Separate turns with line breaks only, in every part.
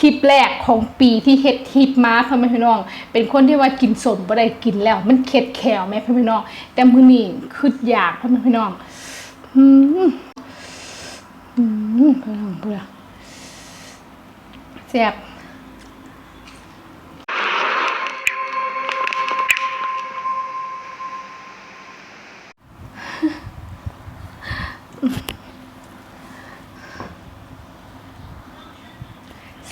คลิปแรกของปีที่เฮ็ดคลิปมาพ่อแม่พี่น้อง เป็นคนที่ว่ากินสมบ่ได้กินแล้ว มันเค็ดแขวแม่พ่อพี่น้อง แต่มื้อนี้คืออยากพ่อแม่พี่น้องอืมอืมพี่น้องเบื่อแซ่บ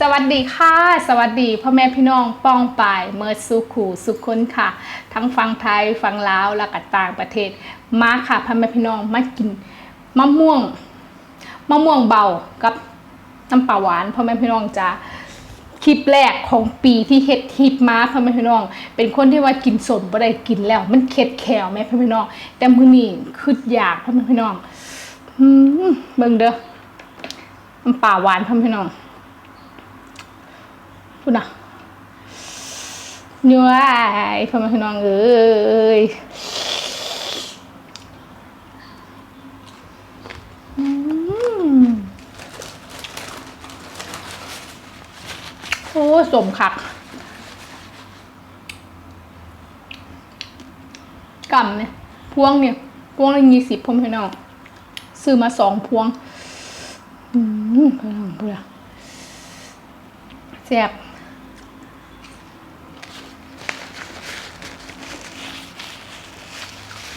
สวัสดีค่ะ สวัสดีพ่อแม่พี่น้องป้องปายเมื่อสุขูสุขคนค่ะ ทั้งฟังไทยฟังลาวและก็ต่างประเทศมาค่ะพ่อแม่พี่น้องมากินมะม่วงมะม่วงเบากับน้ำปลาหวานพ่อแม่พี่น้องจ้าคลิปแรกของปีที่เฮ็ดคลิปมาพ่อแม่พี่น้อง เป็นคนที่ว่ากินสมบ่ได้กินแล้ว มันเค็ดแขวแม่พ่อแม่พี่น้อง แต่มื้อนี้คืออยากพ่อแม่พี่น้องอืมเบิ่งเด้อน้ำปลาหวานพ่อแม่พี่น้อง พูดนะย้วยพ่อแม่พี่น้องเอ้ยอืมโอ้สมคักกำเนี่ย พวงเนี่ย พวงละยี่สิบพ่อแม่พี่น้องซื้อมาสองพวง อืมพ่อแม่พี่น้องเบื่อแซ่บ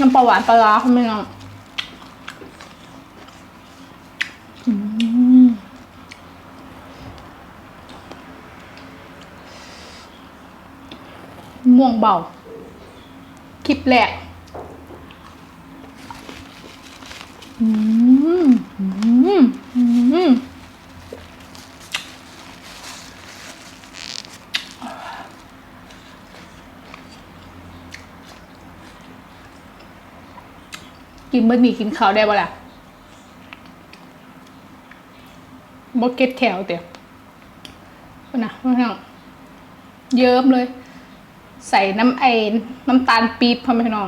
น้ำปลาหวานปลาร้าคุณไม่น้องอมม่วงเบา คลิปแรกอืมอืมอืม กินบะหมี่กินข้าวได้บ่ล่ะบเก็ตแถวเตี๋ยวนะว่าไงเยิ้มเลย ใส่น้ำไอ้น้ำตาลปี๊บพ่อแม่พี่น้อง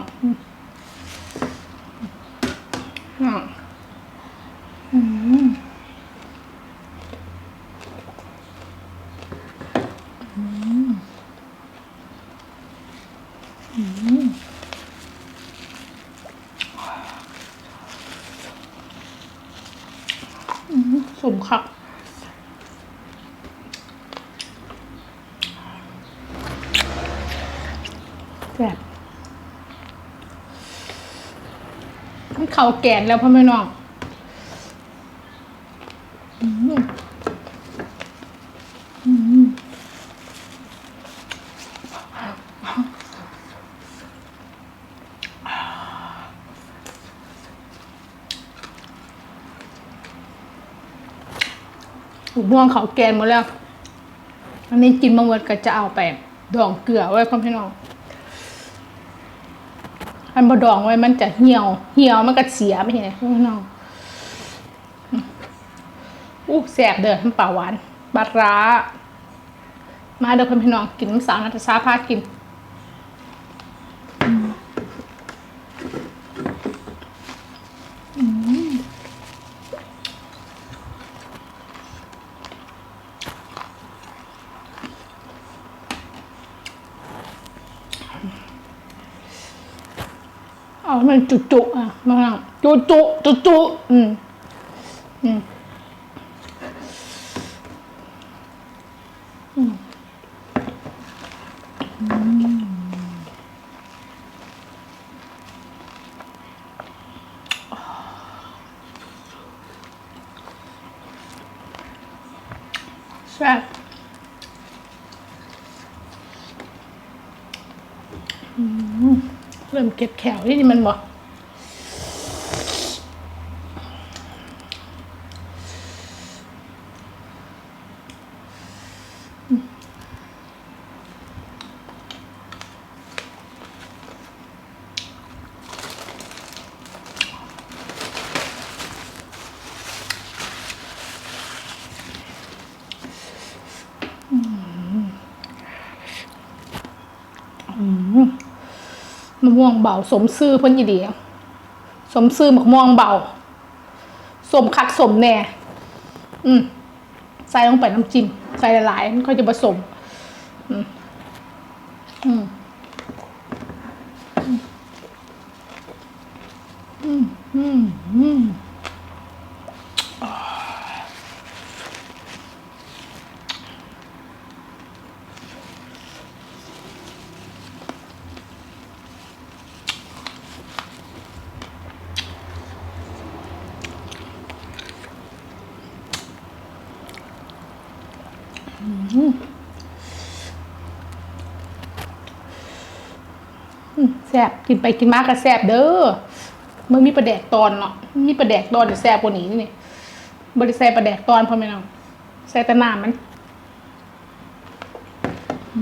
สมคักแบบมันเข่าแกนแล้วพ่อแม่น้อง หูม่วงเขาแกนหมดแล้ว อันนี้กินมาหมดก็จะเอาไป ดองเกลือไว้พ่อพี่น้อง อันบดองไว้มันจะเหี่ยว เหี่ยวมันก็เสียไม่ใช่ไหมพี่น้อง อู้แสบเด้อน้ำปลาหวานบาร้า มาเด้อพี่น้องกินน้ำสาวนัทชาพากิน เอาให้มันจุจุๆอะมาหลังจุจุจุจุๆอืม อืม อืมแซ่บอืม เริ่มเก็บแขวที่นี่มันบอก มะม่วงเบาสมซื่อเพิ่นยีดีสมซื่อมะม่วงเบาสมคักสมแน่ อืมใส่ลงไปน้ำจิ้มใส่หลายๆมันก็จะผสม อืมอืมอืมอืมอืม แซ่บกินไปกินมากก็แซ่บเด้อมันมีประแดกตอนเนาะมีประแดกตอนจะแซ่บกว่านี้นี่บริใส่ประแดกตอนพอไหมน้องใส่แต่น้ำมันอื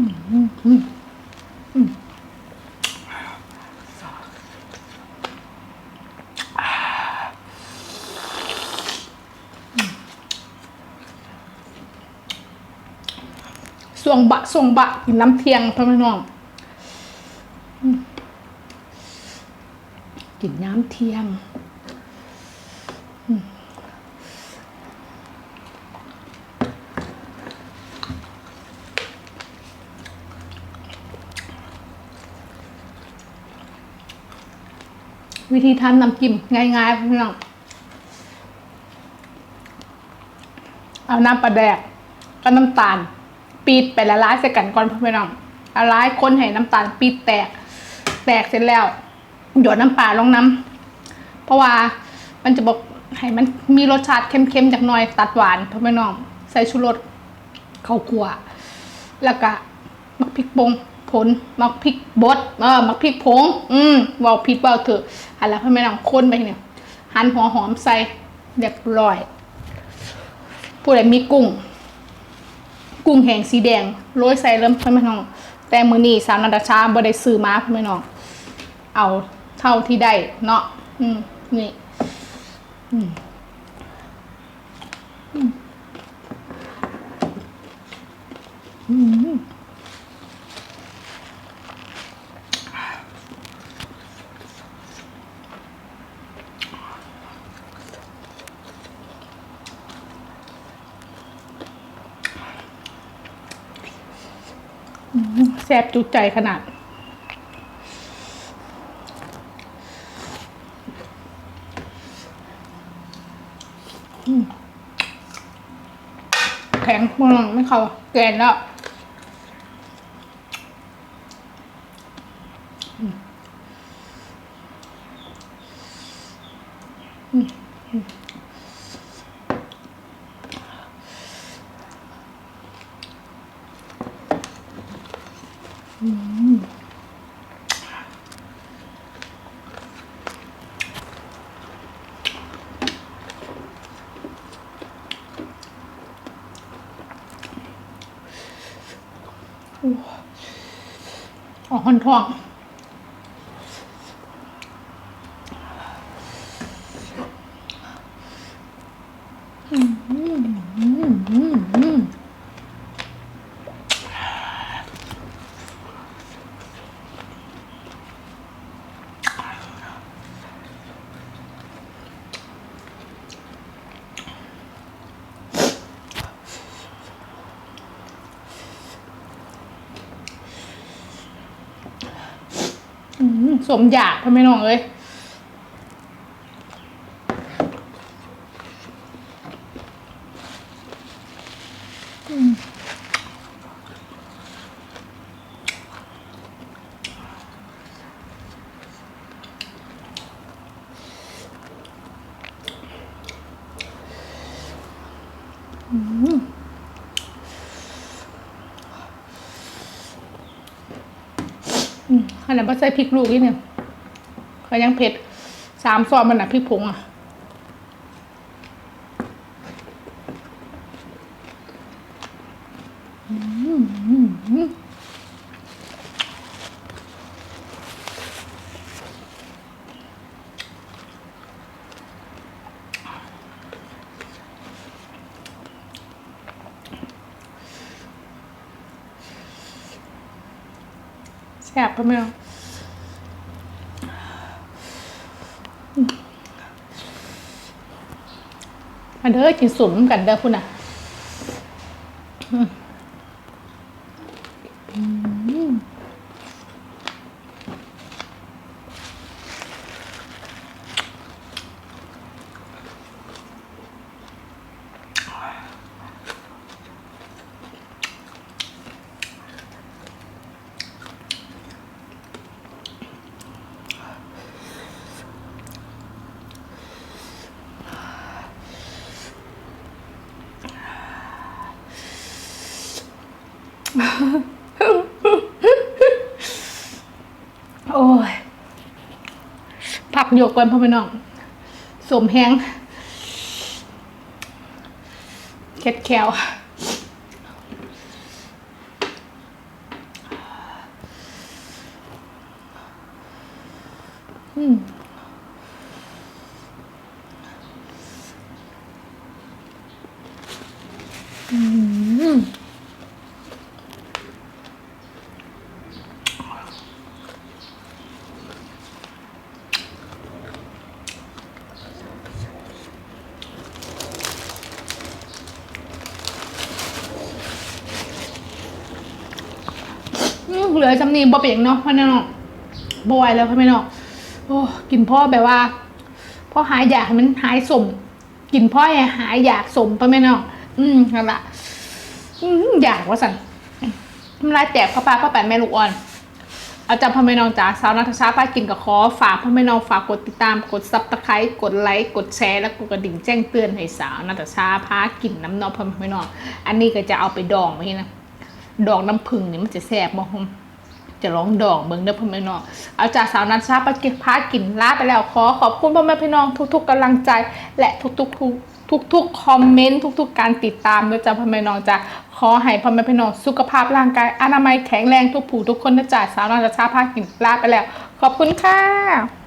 มอืมอืม วงบะส่วงบะกินน้ำเทียงพ่อแม่น้องกินน้ำเทียงอืมวิธีทำน้ำจิ้มง่ายๆพี่น้องเอาน้ำปลาแดกก็น้ำตาล ปีดไปละลายใส่กันก่อนพี่น้องละลายคนให้น้ำตาลปีดแตก แตกเสร็จแล้ว หยดน้ำปลาลงน้ำเพราะว่ามันจะบอกให้มันมีรสชาติเค็มๆจากหน่อยตัดหวานพ่อแม่น้อง ใส่ชูรสข้าวคั่วแล้วก็มักพริกปงผลมักพริกบดเออมักพริกผง อืมเบาผิดเบาเถอะหันแล้วพ่อแม่น้องคนไปเนี่ยหั่นหัวหอมใส่เรียบร้อยผู้ใดมีกุ้ง กุ้งแห้งสีแดงโรยใส่เริ่มพ่อแม่น้อง แต่มือนี้สาวนาดาชาบ่ได้ซื้อมาพ่อแม่น้อง เอาเท่าที่ได้เนาะอืมนี่อืมอืมอืม แซ่บจุใจขนาด แข็งมากไม่เข้าแกนแล้ว อ๋อหอนทอง อืม สมอยากพ่อแม่น้องเอ้ยอืม อืมอืมขนาดว่าใส่พริกลูกนี่เนี่ยก็ยังเผ็ดสามซองมันน่ะพริกผงอะแซ่บปะแม่ มาเด้อจินสุ่มกันเด้อคุณอะ โยกก่อนพ่อแม่น้องสมแห้งเค็ดแคว เหลือจำนีบ่เป็นหยังเนาะพ่อแม่น้องบ่ไหวแล้วพ่อแม่น้องโอ้กินพ่อแบบว่าพ่อหายอยากมันหายสม กินพ่อให้หายอยากสมพ่อแม่น้องอืมนั่นละอืมอยากว่าสันน้ำลายแตกพ่อปลาพ่อแปะแม่ลูกอ่อนอาจารย์พ่อแม่น้องจ๋าสาวนัทชาป้ากินกับคอฝากพ่อแม่น้องฝากกดติดตามกดซับตะไคร้กดไลค์กดแชร์แล้วกดกระดิ่งแจ้งเตือนให้สาวนัทชาพากินน้ำนองพ่อแม่น้องอันนี้ก็จะเอาไปดองไว้นะดอกน้ำผึ้งนี่มันจะแซ่บบ่ฮม จะร้องดองเบิ่งเด้อพ่อแม่พี่น้อง เอาจากสาวนัทชาปากิพากินลาไปแล้วขอขอบคุณพ่อแม่พี่น้องทุก ๆกำลังใจ และทุกๆทุกทุกๆคอมเมนต์ทุก ๆ การติดตามด้วยจ้าพ่อแม่พี่น้องจ้ะขอให้พ่อแม่พี่น้องสุขภาพร่างกายอนามัยแข็งแรงทุกผู้ทุกคนนะจ้ะสาวนัทชาพากินลาไปแล้ว ขอบคุณค่ะ